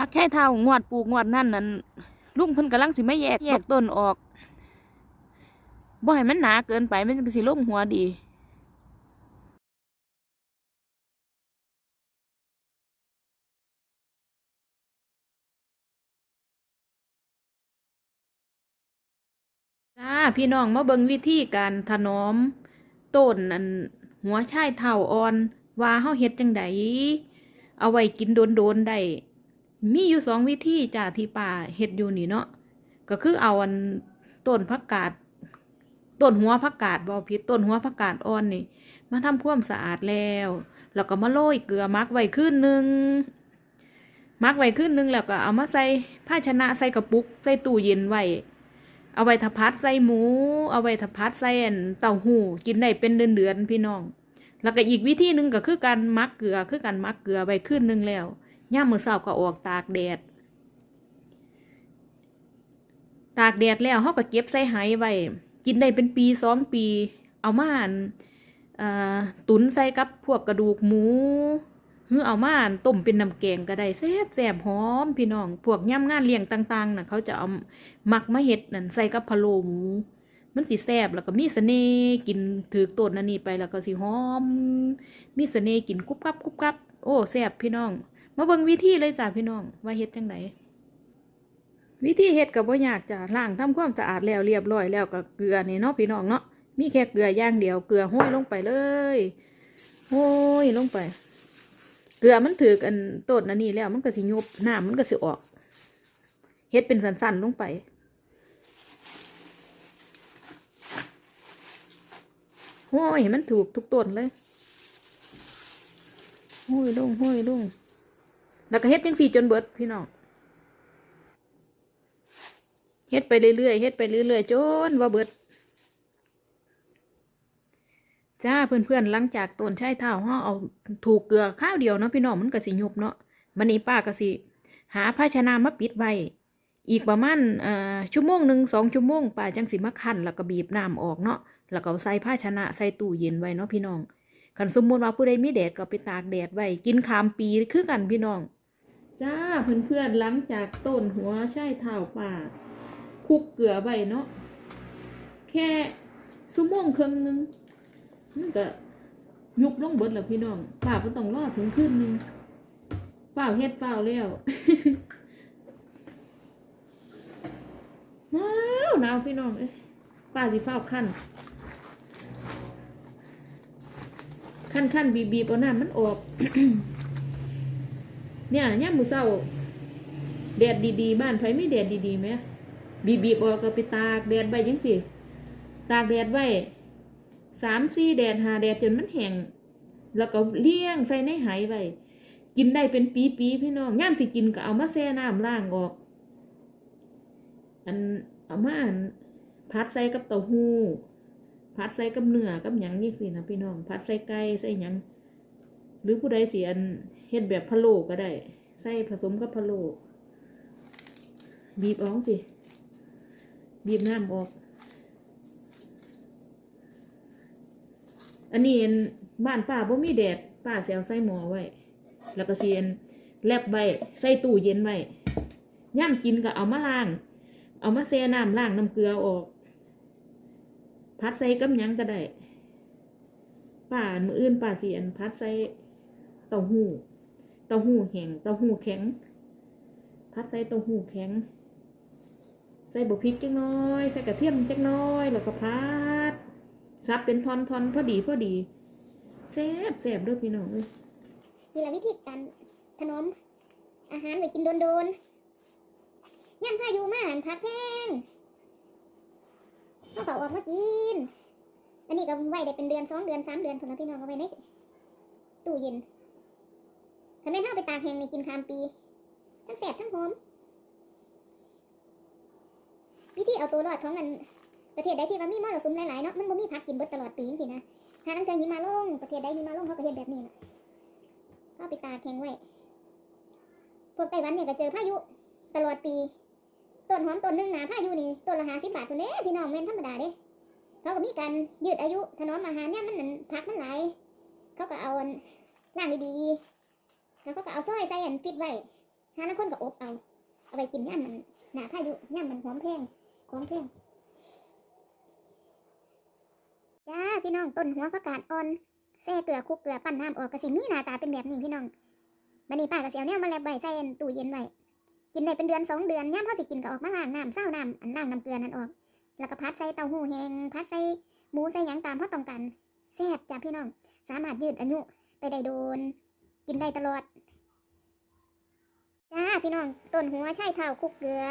พักแค่เท่างวดปลูกงวดนั่นนั่นลุงเพิ่นกำลังสิไม่แยกแยกต้นออกบ่ให้มันหนาเกินไปมันก็สิลงหัวดีจ้าพี่น้องมาเบิ่งวิธีการถนอมต้นอันหัวชายเท่าอ่อน ว่าเฮาเฮ็ดจังไดเอาไว้กินโดนๆได้ มีอยู่สองวิธีจ้าที่ป่าเฮ็ดอยู่นี่เนาะก็คือเอาอันต้นผักกาดต้นหัวผักกาดบ่ผิดต้นหัวผักกาดอ่อนนี่ มาทำความสะอาดแล้ว แล้วก็มาโรยเกลือมักไว้คืนหนึ่งมักไว้คืนหนึ่งแล้วก็เอามาใส่ภาชนะใส่กระปุก ใส่ตู้เย็นไว้เอาไว้ทพัดใส่หมู เอาไว้ทพัดใส่อันเต้าหู้กินได้เป็นเดือนๆพี่น้อง แล้วก็อีกวิธีหนึ่งก็คือการมักเกลือคือการมักเกลือไว้ขึ้นหนึ่งแล้ว ย่ามมือสาก็ออกตากแดด ตากแดดแล้วเขาก็เก็บใส่ไหไว้กินได้เป็นปีสองปี เอามาอันตุนใส่กับพวกกระดูกหมูหรือเอามาอันต้มเป็นน้ำแกงก็ได้แซ่บแซ่บหอมพี่น้อง พวกย่ำงานเลี้ยงต่างๆน่ะเขาจะเอามักมาเห็ดนั่นใส่กับพะโล้หมูมันสิแซ่บแล้วก็มีเสน่ห์กินถือต้นนั่นนี่ไปแล้วก็สิหอม มีเสน่ห์กินกรุบกรับกรุบกรับ โอ้แซ่บพี่น้อง มาเบิ่งวิธีเลยจ้ะพี่น้อง ว่าเฮ็ดจังไดวิธีเฮ็ดก็บ่ยากจ้ะล้างทำความสะอาดแล้วเรียบร้อยแล้วก็เกลือนี่เนาะพี่น้องเนาะมีแค่เกลือย่างเดียวเกลือห้อยลงไปเลยห้อยลงไป เกลือมันถือกันต้นนันนี่แล้วมันก็สิยุบน้ำมันก็สิออกเฮ็ดเป็นสันๆลงไปห้อยมันถูกทุกต้นเลยห้อยลงห้อยลง แล้วก็เฮ็ดจังสี่จนเบิดพี่น้องเฮ็ดไปเรื่อยๆเฮ็ดไปเรื่อยๆจนว่าเบิดจ้าเพื่อนๆหลังจากต้นใช้เท้าห่อเอาถูกเกลือข้าวเดียวเนาะพี่น้องมันก็สิยุบเนาะมันนี้ป้าก็สิหาภาชนะมาปิดไว้อีกประมาณชั่วโมงหนึ่งสองชั่วโมงป้าจังสิมาคั่นแล้วก็บีบน้ำออกเนาะแล้วก็ใส่ภาชนะใส่ตู้เย็นไว้เนาะพี่น้องคันสมมติว่าผู้ใดมีแดดก็ไปตากแดดไว้กินขามปีคือกันพี่น้อง จ้าเพื่อนๆหลังจากต้นหัวใช่เท้าป่าคุกเกลือไว้เนาะแค่ชั่วโมงครึ่งนึงมันก็ยุบลงเบิดแล้วพี่น้องป้าก็ต้องรอถึงคืนนึงป่าเฮ็ดเปล่าแล้วหนาวหนาวพี่น้องเอ้ป้าสิฟ้าขั้นขั้นขั้นบีบีปเอาน้ำมันออก เนี่ยย่ามมือเศร้าแดดดีๆ บ้านไผไม่แดดดีๆไหมบีบีออกก็ไปตากแดดไว้ยังสิตากแดดไว้สามสี่แดดหาแดดจนมันแห้งแล้วก็เลี้ยงใส่ในไหไว้กินได้เป็นปีๆพี่น้องย่ามที่กินก็เอามาแช่น้ำล้างออก อันเอามาอันพัดใส่กับเต้าหู้พัดใส่กับเนื้อกับหยังนี่สินะพี่น้องพัดใส่ไก่ใส่หยัง หรือผู้ใดสิอันเฮ็ดแบบพะโล้ก็ได้ ใส่ผสมกับพะโล้บีบออกสิ บีบน้ำออก อันนี้อันบ้านป้าบ่มีแดดป้าสิเอาใส่หม้อไว้ แล้วก็สิอันแลบไว้ใส่ตู้เย็นไว้ย่ามกินก็เอามาล้าง เอามาแช่น้ำล้างน้ำเกลือออก พัดใส่กับยังก็ได้ป่ามืออื่นป่าเสีอันพัดใส่ เต้าหู้ เต้าหู้แห้ง เต้าหู้แข็ง พัดใส่เต้าหู้แข็ง ใส่บกพริกจักหน้อย ใส่กระเทียมจักหน้อย แล้วก็พัดซับเป็นทอนทอนพอดีพอดีแซ่บแซ่บด้วยพี่น้องเอ้ยนี่แหละวิธีการถนอมอาหารไว้กินโดนๆย่ำพายุมาหันพักแห้งเขาก็ออกมากิน อันนี้ก็ไว้ได้เป็นเดือนสองเดือนสามเดือนคนละพี่น้องเอาไว้ในตู้เย็น ถ้าไม่นเท่าไปตากแห้งนี่กินคามปี ทั้งแสบทั้งหอม วิธีเอาตัวรอดของมันประเทศใดที่ว่ามีมรสุมหลายๆเนาะ มันบ่มีพักกินเบิดตลอดปีสินะ ถ้าตั้งใจหิมะลง ประเทศใดหิมะลงเขาก็เฮ็ดแบบนี้นะก็เอาไปตากแข็งไว้ พวกไต้หวันเนี่ยก็เจอพายุตลอดปี ต้นหอมต้นหนึงหนาพายุนี่ต้นละหาสิบบาทคนเด้พี่น้องเว้นธรรมดาเด้เขาก็มีการยืดอายุถนอมอาหารเนี่ยมันนั่นพักมันหลายเขาก็เอาล่างดีๆ แล้วก็เอาสร้อยใส่อันปิดไว้หาแล้วคนก็อบเอาเอาไปกินย่ามมันหนาพายุย่ามมันหอมแพงของแพงจ้าพี่น้องต้นหัวผักกาดอ่อนแซ่เกลือคุกเกลือปั้นน้ำออกกระสิมีหน้าตาเป็นแบบนี้พี่น้องบันนี้ป้าก็เสียวเนี่ยมาแลบใบใส่ตู้เย็นไว้กินได้เป็นเดือนสองเดือนย่ามพอสิกินก็ออกมาล้างน้ำเศร้าน้ำอันล้างน้ำเกลือนั่นออก แล้วก็พัดใส่เต้าหู้แห้งพัดใส่หมูใส่หยังตามเขาต้องการแซ่บจ้าพี่น้อง สามารถยืดอายุไปได้โดน กินได้ตลอด จ้าพี่น้อง ต้นหัวใช่เท้าคลุกเกลือ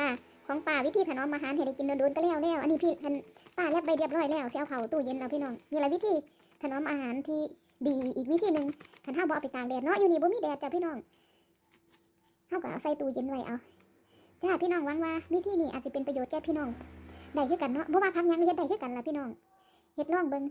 ของป่าวิธีถนอมอาหารให้ได้กินโดนๆก็แล้วแล้ว อันนี้พี่ทันป้าแลบใบเรียบร้อยแล้วเสียเผาตู้เย็นแล้วพี่น้องนี่แหละวิธีถนอมอาหารที่ดีอีกวิธีหนึ่งคันเฮาบ่เอาไปตากแดดเนาะอยู่นี่บ่มีแดดจ้ะพี่น้องเฮาก็เอาใส่ตู้เย็นไว้เอาจ้าพี่น้องหวังว่าวิธีนี้อาจจะเป็นประโยชน์แก่พี่น้องได้คือกันเนาะบ่ว่าพักยังเฮ็ดได้คือกันล่ะพี่น้องเฮ็ดลองเบิ่ง